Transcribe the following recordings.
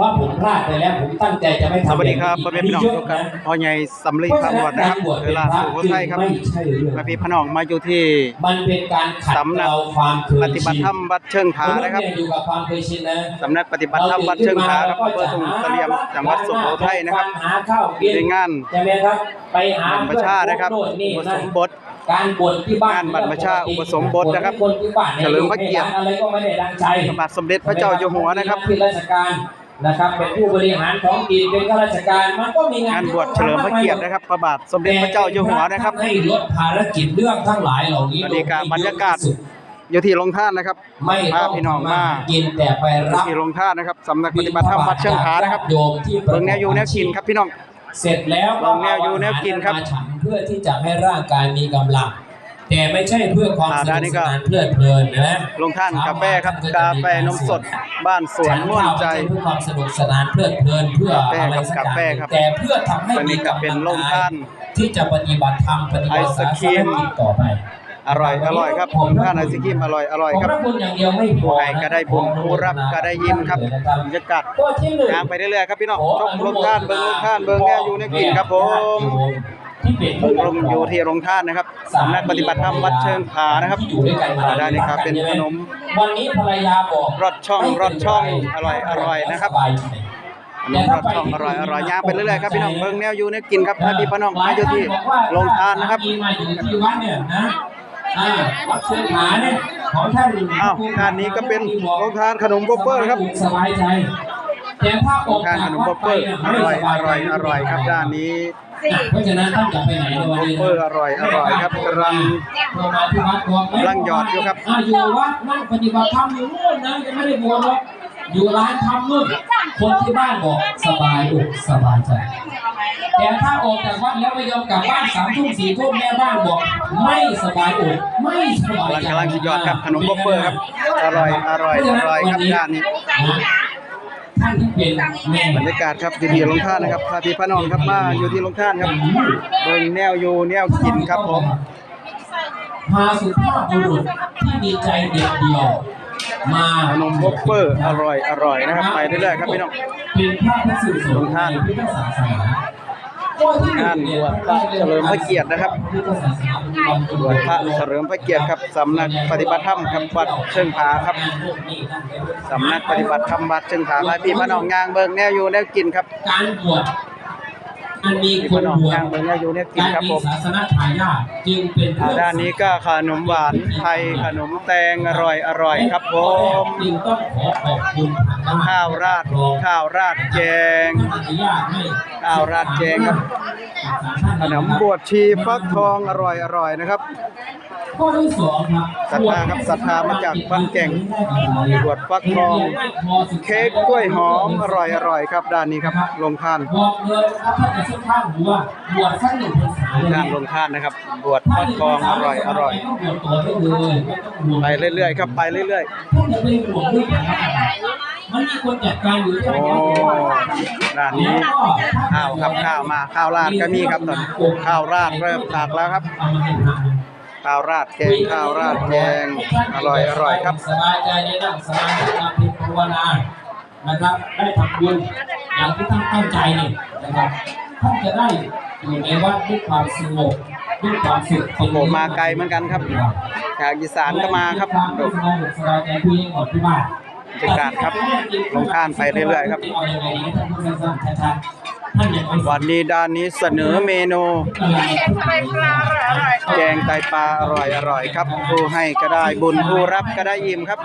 ว่าผมพลาดไปแล้วผมตั้งใจจะไม่ทำสวัสดีครับแพ่อแม่พี่น้องทุกท่านพ่อใหญ่สำลีพระบวชนะครับเวลาสู่คนไทยครับไม่ใช่เรื่องพระพี่พน้องมาอยู่ที่มันเป็นการขัดสำนักเกลาความเคยปฏิบัติธรรมวัดเชิงผานะครับเอยู่กับความเคยชินนะสำนักปฏิบัติธรรมวัดเชิงผาครับอำเภอทุ่งเสลี่ยมจังหวัดสุโขทัยนะครับหาข้าวกินในงานใช่ไหมครับไปหาบรรพชานะครับโน่นนี่อุปนั่สนมบทการบวชที่บ้านงานบรรพชาอุปสมบทนะครับคนที่บ้านนี่เฉลิมพระเกียรติอะไรก็ไม่ได้ดังใจพระบาทสมเด็จพระเจ้าอยู่หัวนะครับที่ราชการ นะครับ เป็นผู้บริหารท้องถิ่นเป็นข้าราชการมันก็มีงานงานบวชเฉลิมพระเกียรตินะครับพระบาทสมเด็จพระเจ้าอยู่หัวนะครับให้ลดภารกิจเรื่องทั้งหลายเหล่านี้บรรยากาศบรรยากาศอยู่ที่โรงท่านนะครับไม่พาต้องพี่น้องมากินแต่ไปอยู่รับที่โรงท่านนะครับสำนักปฏิบัติธรรมวัดเชิงผานะครับโยมที่เบิ่งแนวอยู่แนวกินครับพี่น้องเสร็จแล้วลงแนวอยู่แนวกินครับมาฉันเพื่อที่จะให้ร่างกายมีกำลัง แต่ไม่ใช่เพื่อความอ่าสด้านนุนี้กก็สนานเพลิดเพลินนะโรงท่านกาแฟครับกาแฟนมสดบ้านสวนม่วนใจฉันข้าวไม่ช่เพื่อความสนุกสนานเพลิดเพลินเพื่อกาแฟอะไรสักกาอย่างแฟครับแต่เพื่อทำให้ตอนนี้มีก็กำเป็ลันงโรงกาท่ายนที่จะปฏิบัติธรรมปฏิบัติไอศศาสครีนมกิจต่อไปอร่อยอร่อยครับโรงท่านไอศกรีมอร่อยอร่อยครับขพะคุณอย่างเดียวไม่พอผู้ให้ก็ได้บุญผู้รับก็ได้ยิ้มครับบรรยากาศก็ที่หนึ่งทางไปเรื่อยๆครับพี่น้องชมโรงท่านเบิ่งโรงท่านเบิ่งแนวอยู่ในกินครับผม ที่เป็นเบิ่งลมอยู่ที่โรงท่านนะครับสำนักปฏิบัติธรรมวัดเชิงผานะครับที่อยู่ด้วยกันมาอ่าด้านนี้ครับเป็นขนมวันนี้ภรรยาบอกรสช่องรสช่องอร่อยอร่อยนะครับสายใจขนมรสช่องอร่อยอร่อยย่างไปเรื่อยๆครับพี่น้องเบิ่งแนวอยู่ในกินครับพาพี่พี่น้องมาอยู่ที่โรงทานนะครับมีมาอยู่ที่วัดเนี่ยนะอ่าวัดเชิงผาเนี่ยของท่านอ้าวด้านนี้ก็เป็นโรงทานขนมโกเปอร์ครับสบายใจ แต่ถ้าอโรอกงทานขนมโกเปอร์อร่อยอร่อยอร่อยครับด้านนี้เพราะฉะนั้นท่านจะไปไหนในโกวันนี้เปอร์อร่อยอร่อยครับกำลังเรามาที่วัดก่อนไหมกำลังหยอดอยู่ครับอ่าอยู่วัดนั่งปฏิบัติธรรมอยู่นู่นนะยังไม่ได้บวชหรอกอยู่ร้านทำนู่นคนที่บ้านบอกสบายอกสบายใจแต่ถ้าออกจากวัดแล้วไม่ยอมกลับบ้านสามทุ่มสี่ทุ่มแม่บ้านบอก ไม่สบายอกไม่สบายกำลังใจกำลังสิหยอดครับขนมโกเปอร์ครับอร่อยอร่อยอร่อยครับด้านนี้ ท่านที่เป็นแม่บรรยากาศครับอยู่ที่โรงท่านนะครับพาพี่พี่น้องครับมาอยู่ที่โรงท่านครับเบิ่งแนวอยู่แนวกินครับผมพาสุภาพบุรุษที่มีใจเด็ดเดียว มาขนมโกเปอร์อร่อยอร่อยนะครับ ไปเรื่อยๆครับพี่น้องเป็นพระพิสุสลงท่านพุทธศาสนา งานบวชพระเฉลิมพระเกียรตินะครับพุทธศาสนาเป็นวันบวชพระเฉลิมพระเกียรติครับสำนักปฏิบัติธรรมครับวัดเชิงผาครับสำนักปฏิบัติธรรมวัดเชิงผาพาพี่พี่น้องย่างเบิ่งแนวอยู่แนวกินครับการบวชมันมีพี่คนพี่น้องบวชย่างเบิ่งแนวอยู่แนวกินการครับมีผมศาสนาทายาทจึงเป็นอ่าด้านนี้ก็ขนมหวานไทยขนมแตงอร่อยอร่อยครับผมจึงต้องขอขอบคุณทางข้าวราดข้าวราดแกงอนุญาตให้ ข้าวราดแกงครับขนมบวชชีฟักทองอร่อยอร่อยนะครับข้อที่สองครับศรัทธาครับศรัทธามาจากบ้านแก่งบวชฟักทอง เค้กกล้วยหอมอร่อยอร่อยครับด้านนี้ครับลงทานบอกเลยนะครับถ้าจะซื้อข้าวหัวบวชสักหนึ่งพรรษางานลงทานนะครับ บวชฟักทองอร่อยอร่อยไปเรื่อยๆครับไปเรื่อยท่านจะเป็นห่วงเรื่องอะไรมันมีคนจัดการอยู่ๆที่โอ้ไหนด้านนี้ข้าวครับข้าวมาข้าวราดก็มีครับตอนนี้ข้าวราดเริ่มตักแล้วครับเอามาให้พระข้าวราดแกงข้าวราดแกงอร่อยอร่อยครับสบายใจในนั่งสมาธิการพิภาวนานะครับ ได้ทำบุญอย่างที่ท่านตั้งใจนี่นะครับท่านจะได้อยู่ในวัดด้วยความสงบด้วยความสุขโอ้โหมาไกลเหมือนกันครับจากอีสานก็มาครับสบายอกสบายใจคุยกันหมดที่บ้าน บรรยากาศครับลงท่านไปเรื่อยๆครับ วันนี้ด้านนี้เสนอเมนู แกงไตปลาอร่อยอร่อยครับ ผู้ให้ก็ได้บุญผู้รับก็ได้อิ่มครับ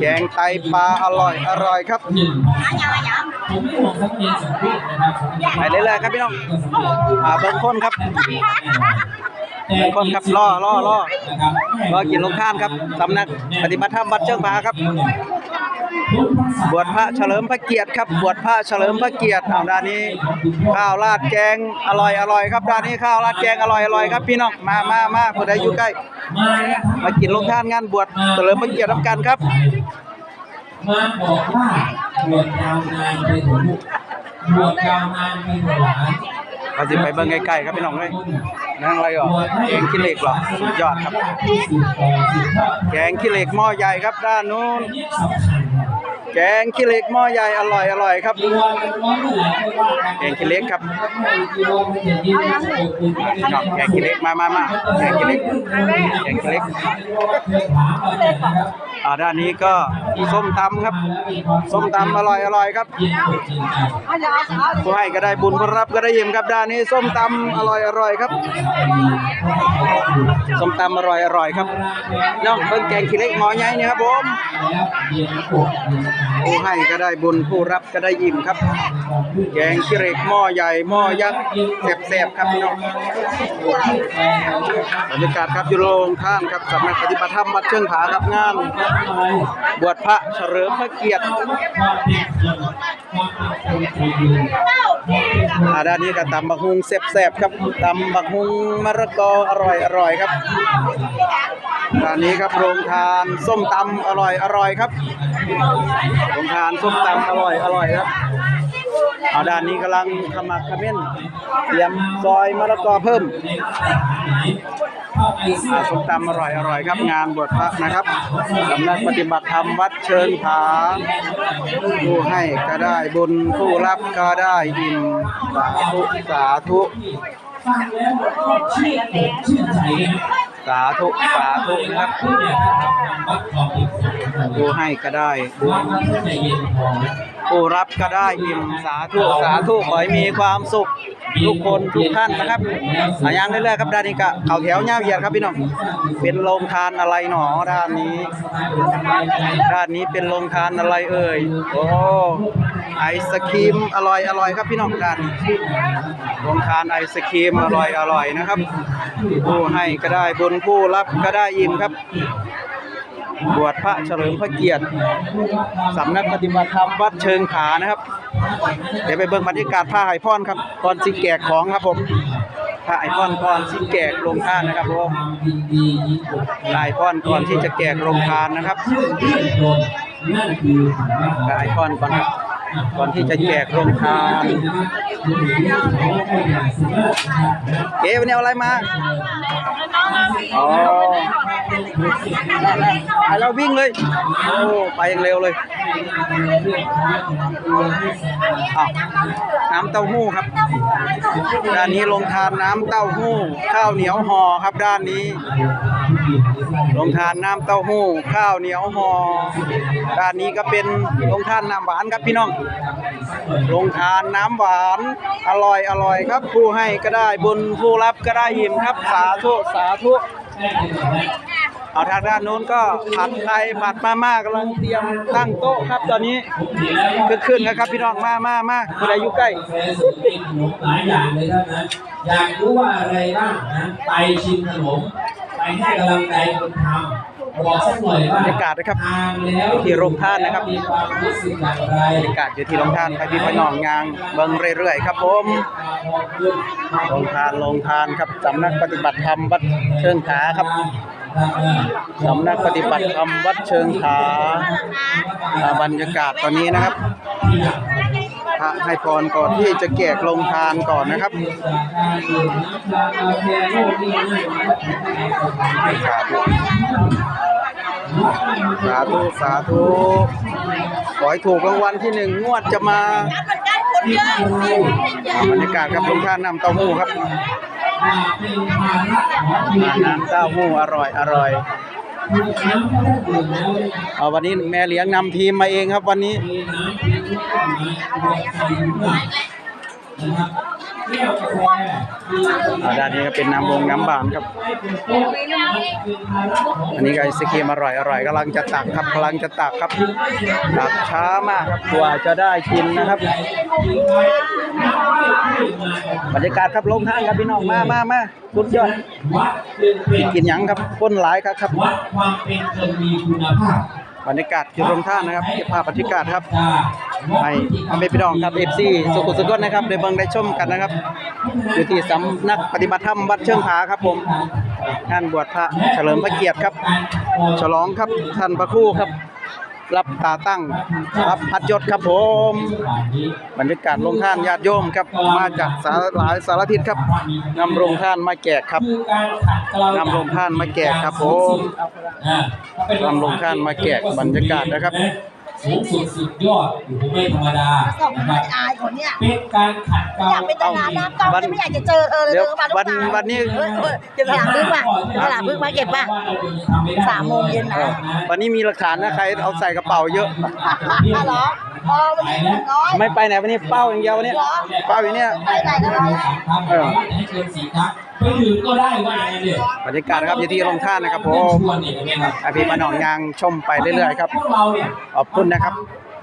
แกงไตปลาอร่อยอร่อยครับไปเรื่อยๆครับพี่น้องอาเบิ่งคนครับเบิ่งคนครับล่อล่อล่อรอกินลงท่านครับสำนักปฏิบัติธรรมวัดเชิงผาครับ บวชพระเฉลิมพระเกียรติครับ บวชพระเฉลิมพระเกียรติเอาด้านนี้ ข้าวราดแกงอร่อยอร่อยครับด้านนี้ข้าวราดแกงอร่อยอร่อยครับพี่น้องมามามาผู้ใดอยู่ใกล้มากินลงท่านงานบวชเฉลิมพระเกียรติรับกันครับมาบอกว่าบวชยาวนานไปถึงลูกบวชยาวนานไปถึงหลานเราสิไปเบิ่งใกล้ๆครับพี่น้องเอ้ยนั่งอะไรอะแกงขี้เหล็กเหรอสุดยอดครับ แกงขี้เหล็กหม้อใหญ่ครับด้านนู้น แกงขี้เหล็กหม้อใหญ่อร่อยอร่อยครับจีวรเป็นร้อนเมื่อไหร่ไม่ว่ากันแกงขี้เหล็กครับจีวรเป็นอย่างนี้ไม่ใช่อบอุ่นพี่น้องแกงขี้เหล็กมามามาแกงขี้เหล็กแกงขี้เหล็ก อ่าด้านนี้ก็ส้มตำครับส้มตำอร่อยอร่อยครับผู้ให้ก็ได้บุญผู้รับก็ได้ยิ้มครับด้านนี้ส้มตำอร่อยอร่อยครับส้มตำอร่อยอร่อยครับน้องเพิ่งแกงขี้เหล็กหม้อใหญ่นี่ครับผมผู้ให้ก็ได้บุญผู้รับก็ได้ยิ้มครับ แกงขี้เหล็กหม้อใหญ่หม้อยักษ์แซ่บๆครับพี่น้องบรรยากาศครับอยู่โรงท่านครับสำนักปฏิบัติธรรมวัดเชิงผาครับงานบวชพระเฉลิมพระเกียรติความเป็นคนความเป็นคนที่ยืนอาด้านนี้ก็ตำบักฮุงแซ่บๆครับตำบักฮุงมะระกออร่อยอร่อยครับด้านนี้ครับโรงทานส้มตำอร่อยอร่อยครับโรงทานส้มตำอร่อยอร่อยครับเอาด้านนี้กำลังขมักเขม้นเตรียมซอยมะละกอเพิ่ม ส้มตำอร่อยอร่อยครับงานบวชพระนะครับสำนักปฏิบัติธรรมวัดเชิญผาผู้ให้ก็ได้บุญผู้รับก็ได้อิ่มสาธุสาธุสาธุสาธุนะครับผู้ให้ก็ได้บุญ ผู้รับก็ได้อิ่มสาธุสาธุขอให้มีความสุขทุกคนทุกท่านนะครับอายังเรื่อยๆครับด้านนี้ก็เขาแถวยาวเหยียดครับพี่น้องเป็นโรงทานอะไรหนอด้านนี้ ด้านนี้เป็นโรงทานอะไรเอ่ยโอ้ไอศครีมอร่อยอร่อยครับพี่น้องด้านนี้โรงทานไอศครีมอร่อยอร่อยนะครับผู้ให้ก็ได้บุญผู้รับก็ได้อิ่มครับ บวชพระเฉลิมพระเกียรติสำนักปฏิบัติธรรมวัดเชิงผานะครับ เดี๋ยวไปเบิ่งบรรยากาศผ้าไหพรครับตอนสิแกกของครับผมผ้าไหพรก่อนสิแกกโรงทานนะครับผมลายพ่อกไหพรก่อนที่จะแกกโรงทานนะครับผ้าไหพ่อนก่อนครับ ก่อนที่จะแจกโรงทานเอ๊ะวันนี้เอาอะไรมาอ๋อไปแล้ววิ่งเลย โอ้ไปอย่างเร็วเลยอ้าวน้ำเต้าหู้ครับ ด้านนี้ลงทานน้ำเต้าหู้ ข้าวเหนียวห่อครับด้านนี้ ลงทานน้ำเต้าหู้ข้าวเหนียวห่อด้านนี้ก็เป็นลงทานน้ำหวานครับพี่น้องลงทานน้ำหวานอร่อยอร่อยครับผู้ให้ก็ได้บุญผู้รับก็ได้ยิ้มครับสาธุสาธุเอาทางด้านนู้นก็ผัดไทยผัดมาม่ากำลังเตรียมตั้งโต๊ะครับตอนนี้ขึ้นขึ้นนะครับพี่น้องมามามาคนอายุใกล้กาแฟสุดกินหลายอย่างเลยท่านนะอยากรู้ว่าอะไรบ้างนะไปชิมขนม ไปให้กำลังใจคนทำบอกสักหน่อยว่าบรรยากาศนะครับทานแล้วที่โรงทานนะครับมีความรู้สึกอย่างไรบรรยากาศอยู่ที่โรงทานไปพี่พี่น้องยางเบิ่งเรื่อยๆครับผมโรงทานโรงทานครับสำนักปฏิบัติธรรมวัดเชิงขาครับสำนักปฏิบัติธรรมวัดเชิงขาอ่าบรรยากาศตอนนี้นะครับพ ระให้พรก่อนที่จะแจกลงทานก่อนนะครับสาธุสาธุสาธุขอให้ถูกรางวัลที่หนึ่งงวดจะมาบรรยากาศครับลงทานนำเต้าหู้ครับน้ำเต้าหู้อร่อยอร่อยเอาวันนี้แม่เลี้ยงนำทีมมาเองครับวันนี้ อ่าด้านนี้ก็เป็นน้ำวงน้ำบานครับอันนี้ก็ไอศครีมอร่อยอร่อยกำลังจะตักครับกำลังจะตักครับตักช้ามากครับกว่าจะได้กินนะครับบรรยากาศครับลงทางครับพี่น้องมามามาสุดยอดวัดเป็นเปรียบกินหยังครับคนหลายครับครับ วัดความเป็นคนมีคุณภาพ บรรยากาศอยู่ตรงท่านะครับเก็บภาพบรรยากาศครับให้พ่อแม่พี่น้องครับเอฟซีสุขุสุขนะครับได้เบิ่งได้ชมกันนะครับ อยู่ที่สำนักปฏิบัติธรรมวัดเชิงผาครับผมงานบวชพระเฉลิมพระเกียรติครับ ฉลองครับท่านพระคู่ครับ รับตาตั้ง รับพัดยศครับผม บรรยากาศลงท่านญาติโยมครับ มาจากสารหลายสารทิศครับนำโรงท่านมาแจกครับนำโรงท่านมาแจกครับผมนำโรงท่านมาแจกบรรยากาศนะครับ สสูงสุดสุดยอดโอ้โหไม่ธรรมดาส่งนะคมารับอายคนเนี่ยเป็นการขัดเกลาอยากเป็นดาราหน้ากล้องแต่ไม่อยากจะเจอเธอเลยเดี๋ยวเธอมาทุกวันตาวันนี้เฮ้ยเฮ้ยเดี๋ยวตลาดพึ่งมาตลาดพึ่งมาเก็บป่ะสามโมงเย็นนะ วันนี้มีหลักฐานนะใครเอาใส่กระเป๋าเยอะอ้าวเหรอ พอวันนี้น้อยไม่ไปไหนวันนี้เป้าอย่างเดียววันนี้เป้าอย่างเนี้ยไปไหนกันวะเออให้เกินสี่ครั้งไปดื่มก็ได้ว่าอย่างนั้นเลยบรรยากาศนะครับอยู่ที่โรงท่านนะครับผเพื่อนมชวนเนี่ยนะครับอาพี่มาหนองยางชมไปเรื่อยๆครับพวกเราเนี่ยขอบคุณนะครับ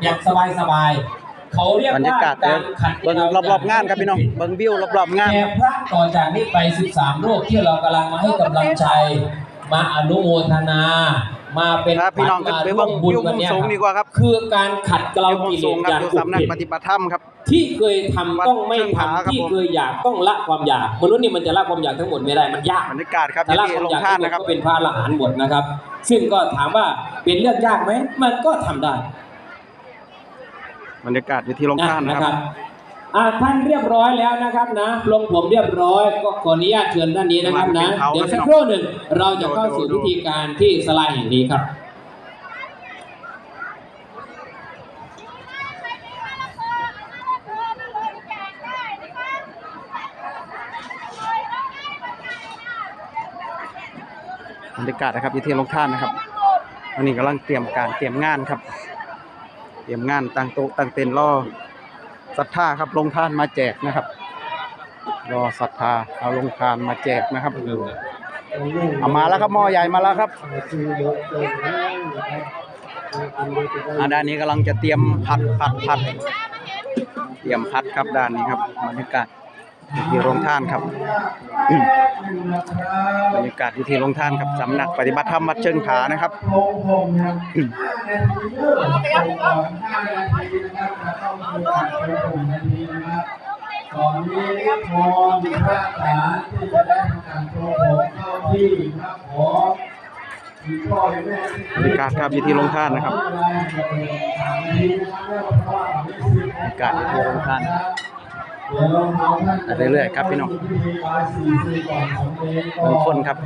อย่างสบายสบายๆเขาเรียกบรรยากาศว่เดี๋ยวขัดเบิ่งรอบๆงานครับพี่น้องเบิ่งวิวรอบๆงานแต่พระต่อจากนี้ไป 13 โลกที่เรากำลังมาให้กำลังใจ มาอนุโมทนา มาเป็นครับพี่น้องครับไปเบิ่งวิวมุมสูงดีกว่าครับ คือการขัดเกลาวิวมุมกิเลสูสงอครับย่างอยู่อุสำนักกปฤษฏิบัติธรรมครับ ที่เคยทำต้องไม่วัดเชิงผาครับทำที่ผมเคยอยากต้องละความอยากมนุษย์นี่มันจะละความอยากทั้งหมดไม่ได้มันยากบรรยากาศครับอถ้ายู่ละที่ความโรงอยากท่านนะครับก็เป็นพระอรหันต์หมดนะครับ ซึ่งก็ถามว่าเป็นเรื่องยากไหมมันก็ทำได้ บรรยากาศอยู่ที่โรงท่านนะครับ อ่าท่านเรียบร้อยแล้วนะครับนะลงผมเรียบร้อยก็ขออนุญาตเชิญท่านนี้นะครับนะเป็นเขาเดี๋ยวสักนะครู่หนึ่งเราจะเข้าสู่ดูดูพิธีการที่สลายแห่งนี้ครับบรรยากาศนะครับอยู่ที่โรงท่านนะครับวันนี้กำลังเตรียมการเตรียมงานครับ เตรียมงานตั้งโต๊ะตั้งเต็นท์รอ ศรัทธาครับลงทานมาแจกนะครับ รอศรัทธาเอาลงทานมาแจกนะครับเอามาแล้วครับหม้อใหญ่มาแล้วครับอาด้านนี้กำลังจะเตรียมผัดผัดผัด เตรียมพัดครับด้านนี้ครับบรรยากาศ ที่โรงท่านครับบรรยากาศอยู่ที่โรงท่านครับสำนักปฏิบัติธรรมวัดเชิงผานะครับตอนนี้พอมพระฐานที่จะได้ทำการโปรโมทเข้าที่ครับผมบรรยากาศครับอยู่ที่โรงท่านนะครับบรรยากาศอยู่ที่โรงท่านไป เรื่อยๆครับพี่น้องบางคนครับ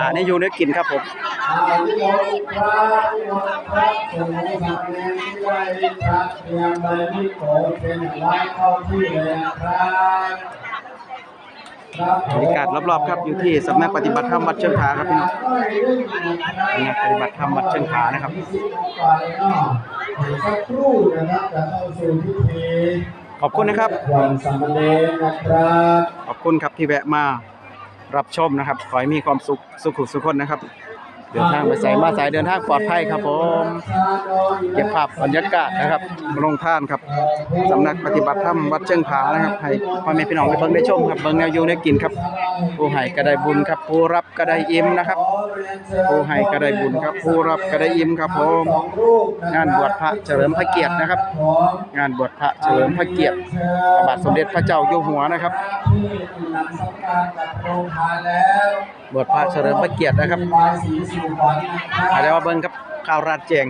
อ่านี่อยู่นึกกินครับผมอานิยมพระนิยมพระสงฆ์สามเณรที่ได้พระเตรียมใบมิโกาที่เลยนะครับครับบรรยากาศรอบๆครับอยู่ที่สำนักปฏิบัติธรรมวัดเชิงผาครับพี่น้องสำนักปฏิบัติธรรมวัดเชิงผานะครับสักครู่นะครับจะเข้าสู่พิธี ขอบคุณนะครับวันสามเณรนะครับขอบคุณครับที่แวะมารับชมนะครับ ขอให้มีความสุขสุขสุขคนนะครับ เดินทางไปใส่มาสายเดินทางปลอดภัยครับผมเก็บภาพบรรยากาศนะครับลงท่านครับสำนักปฏิบัติธรรมวัดเชิงผานะครับให้พ่อแม่พี่น้องได้เบิ่งได้ชมครับเบิ่งแนวอยู่ได้กินครับผู้ให้ก็ได้บุญครับ ผู้รับก็ได้อิ่มนะครับ ผู้ให้ก็ได้บุญครับ ผู้รับก็ได้อิ่มครับผมงานบวชพระเฉลิมพระเกียรตินะครับ งานบวชพระเฉลิมพระเกียรติพระบาทสมเด็จพระเจ้าอยู่หัวนะครับบวชพระเฉลิมพระเกียรตินะครับบายสีสู่ขวัญนะครับอาจจะมาเบิ่งครับข่าวราดแจง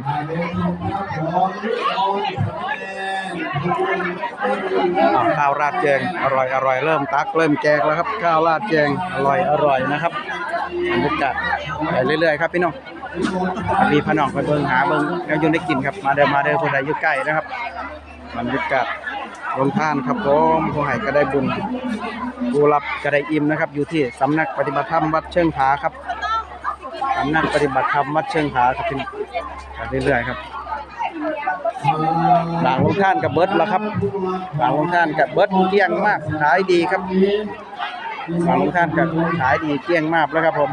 ข้าวราดแจงอร่อยอร่อยเริ่มตักเริ่มแจกแล้วครับ ข้าวราดแจงอร่อยอร่อยนะครับบรรยากาศไปเรื่อยๆครับพี่น้องมีพนองไปเบิ่งหาเบิ่งแล้วอยุ่ได้กินครับมาเดินมาเดินผู้ใดอยู่ใกล้นะครับบรรยากาศลงท่านครับผมผู้ให้ก็ได้บุญผู้รับก็ได้อิ่มนะครับ อยู่ที่สำนักปฏิบัติธรรมวัดเชิงผาครับ สำนักปฏิบัติธรรมวัดเชิงผาครับพี่น้องเรื่อยๆครับหลังลงท่านกับเบิร์ดแล้วครับหลังลงท่านกับเบิร์ดเกลี้ยงมากขายดีครับหลังลงท่านกับขายดีเกลี้ยงมากแล้วครับผม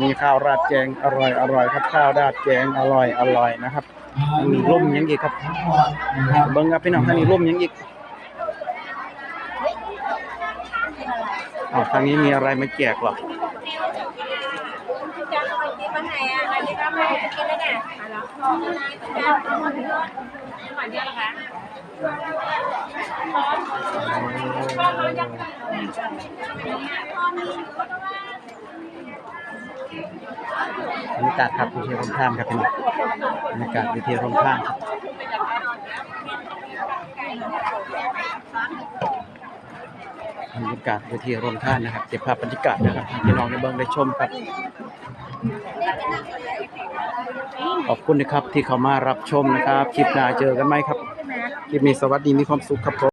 มีข้าวราดแกงอร่อยอร่อยครับข้าวราดแกงอร่อยอร่อยนะครับมีร่มยังอีกครับเบิ้งครับพี่น้องท่านนี้ร่มยังอีกอ๋อทางนี้มีอะไรมาแจกหรอ บรรยากาศครับอยู่ที่โรงท่านครับพี่น้องบรรยากาศอยู่ที่โรงท่านครับบรรยากาศอยู่ที่โรงท่านนะครับเก็บภาพบรรยากาศนะครับให้พี่น้องได้เบิ่งได้ชมครับ ขอบคุณนะครับที่เข้ามารับชมนะครับ คลิปหน้าเจอกันไหมครับ คลิปนี้สวัสดีมีความสุขครับผม